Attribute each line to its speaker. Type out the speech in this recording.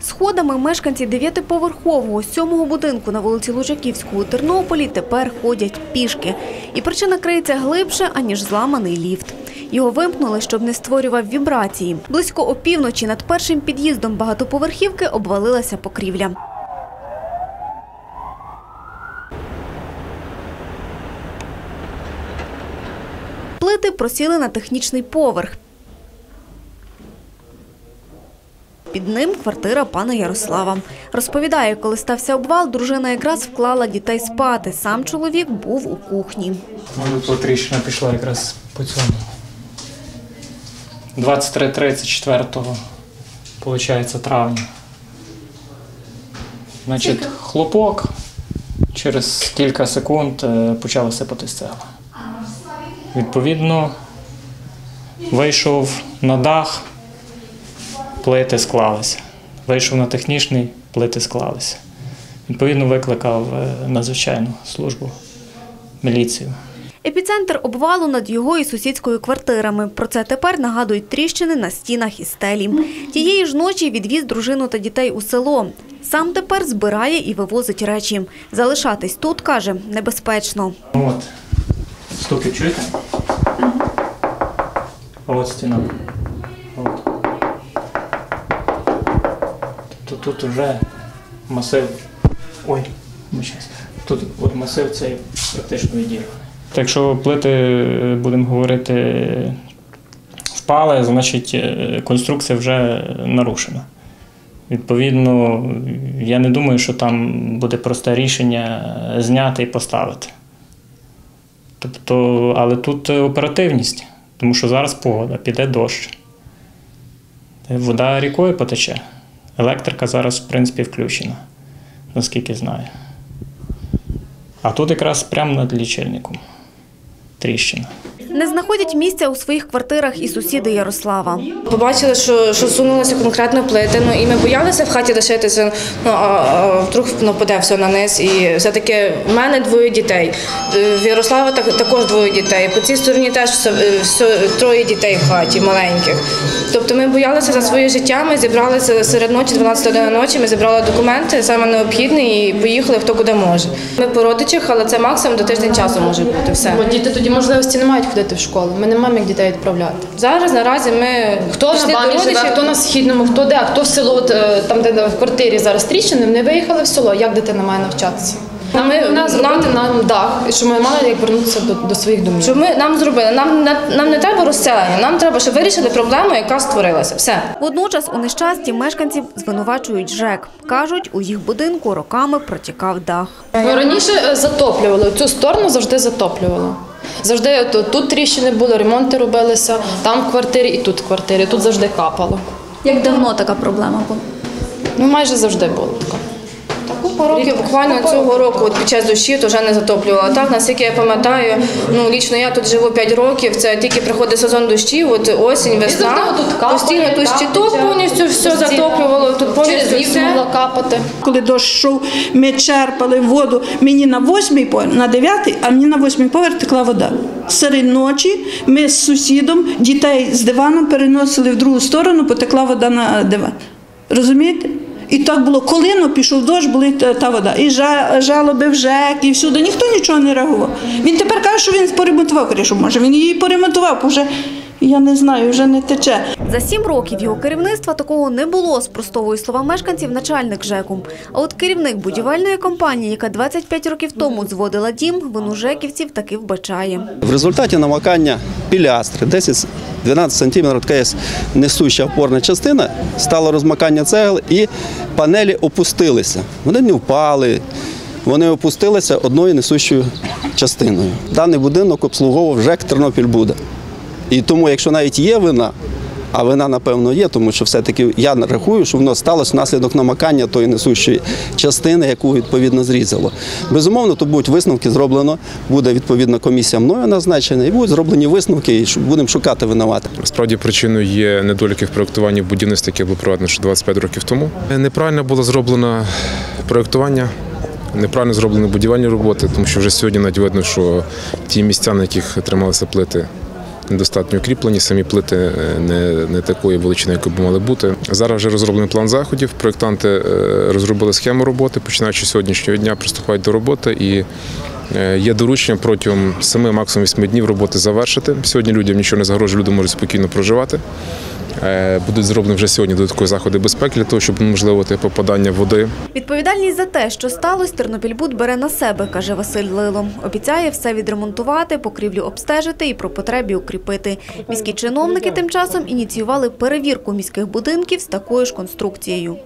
Speaker 1: Сходами мешканці дев'ятиповерхового сьомого будинку на вулиці Лужаківського у Тернополі тепер ходять пішки. І причина криється глибше, аніж зламаний ліфт. Його вимкнули, щоб не створював вібрації. Близько опівночі над першим під'їздом багатоповерхівки обвалилася покрівля. Плити просіли на технічний поверх. Під ним квартира пана Ярослава. Розповідає, коли стався обвал, дружина якраз вклала дітей спати. Сам чоловік був у кухні.
Speaker 2: Тріщина пішла якраз по цьому. 23.34, виходить, травня. Значить, хлопок. Через кілька секунд е, почала сипати стела. Відповідно, вийшов на дах, плити склалися. Вийшов на технічний, плити склалися. Відповідно, викликав е, надзвичайну службу, міліцію.
Speaker 1: Епіцентр обвалу над його і сусідською квартирами. Про це тепер нагадують тріщини на стінах і стелі. Тієї ж ночі відвіз дружину та дітей у село. Сам тепер збирає і вивозить речі. Залишатись тут, каже, небезпечно.
Speaker 2: От. Стуки чуєте? От стіна. Тобто тут вже масив. Ой, вибачаюсь. Тут от масив цей практично відірваний. Так якщо плити, е, будемо говорити, впали, значить е, конструкція вже нарушена. Відповідно, я не думаю, що там буде просте рішення зняти і поставити. Тобто, але тут е, оперативність, тому що зараз погода, піде дощ. Вода рікою потече. Електрика зараз, в принципі, включена, наскільки знаю. А тут якраз прямо над лічильником тріщина.
Speaker 1: Не знаходять місця у своїх квартирах і сусіди Ярослава.
Speaker 3: Побачили, що, що сунулося конкретно плити, ну і ми боялися в хаті лишитися, ну а, а вдруг ну, паде все на низ. І все-таки в мене двоє дітей. Е, В Ярослава так, також двоє дітей. По цій стороні теж все, е, все, троє дітей в хаті маленьких. Тобто ми боялися за своє життя, ми зібралися серед ночі, 12 години ночі, ми зібрали документи, саме необхідне, і поїхали хто куди може. Ми по родичах, але це максимум до тиждень часу може бути все.
Speaker 4: Бо діти тоді можливості не мають ходити в школу. Ми не маємо як дітей відправляти.
Speaker 3: Зараз наразі ми
Speaker 4: Хто
Speaker 3: пішли
Speaker 4: на
Speaker 3: до
Speaker 4: бані живе, хто на східному, хто де, хто в село, от, е, там де в квартирі зараз тріщини, вони виїхали в село. Як дитина має навчатися? Нам,
Speaker 3: Ми-
Speaker 4: нас
Speaker 3: нам-
Speaker 4: зробити нам дах, і щоб ми мали як вернутися до, до своїх домів.
Speaker 3: Щоб ми нам зробили. Нам, не- нам не треба розселення, нам треба, щоб вирішили проблему, яка створилася. Все.
Speaker 1: Водночас у нещасті мешканців звинувачують ЖЕК. Кажуть, у їх будинку роками протікав дах.
Speaker 4: Ну, раніше е, затоплювали, цю сторону завжди затоплювало. Завжди то, тут тріщини були, ремонти робилися, там квартири і тут квартири. Тут завжди капало.
Speaker 1: Як давно така проблема була?
Speaker 4: Ну майже завжди було така.
Speaker 3: Таку років буквально цього року, от під час дощів, то вже не затоплювала. Так, наскільки я пам'ятаю, ну лічно я тут живу 5 років. Це тільки приходить сезон дощів, от осінь, весна. Постійно тут щиток повністю все затоплювало. Тут повністю все.
Speaker 4: могла капати.
Speaker 5: Коли дощ йшов, ми черпали воду. Мені на восьмий поверх, на дев'ятий, а мені на восьмий поверх текла вода. Серед ночі ми з сусідом дітей з диваном переносили в другу сторону, потекла вода на диван. Розумієте? І так було, коли ну, пішов дощ, була та, та вода. І жа- жалоби в ЖЕК, і всюди. Ніхто нічого не реагував. Він тепер каже, що він поремонтував кришу. Може, він її поремонтував, бо вже, я не знаю, вже не тече.
Speaker 1: За сім років його керівництва такого не було, спростовує слова мешканців начальник ЖЕКу. А от керівник будівельної компанії, яка 25 років тому зводила дім, вину жеківців таки вбачає.
Speaker 6: В результаті намакання пілястри 10-12 см така є несуща опорна частина, стало розмакання цегл і панелі опустилися. Вони не впали, вони опустилися одною несущою частиною. Даний будинок обслуговував ЖЕК Тернопільбуда. І тому, якщо навіть є вина, а вина, напевно, є, тому що все-таки я рахую, що воно сталося внаслідок намакання тої несущої частини, яку відповідно зрізало. Безумовно, то будуть висновки зроблено, буде відповідна комісія мною назначена, і будуть зроблені висновки, і будемо шукати винуватих.
Speaker 7: Справді причиною є недоліки в проєктуванні будівництва, яке було проведено ще 25 років тому. Неправильно було зроблено проєктування, неправильно зроблені будівельні роботи, тому що вже сьогодні навіть видно, що ті місця, на яких трималися плити, недостатньо укріплені, самі плити е, не, не такої величини, якої б мали бути. Зараз вже розроблений план заходів. Проєктанти е, розробили схему роботи, починаючи з сьогоднішнього дня, приступають до роботи і. е, Є доручення протягом 7, максимум 8 днів роботи завершити. Сьогодні людям нічого не загрожує, люди можуть спокійно проживати. Е, Будуть зроблені вже сьогодні додаткові заходи безпеки для того, щоб унеможливити попадання води
Speaker 1: Відповідальність за те, що сталося, Тернопільбуд бере на себе, каже Василь Лило. Обіцяє все відремонтувати, покрівлю обстежити і про потребі укріпити. Міські чиновники тим часом ініціювали перевірку міських будинків з такою ж конструкцією.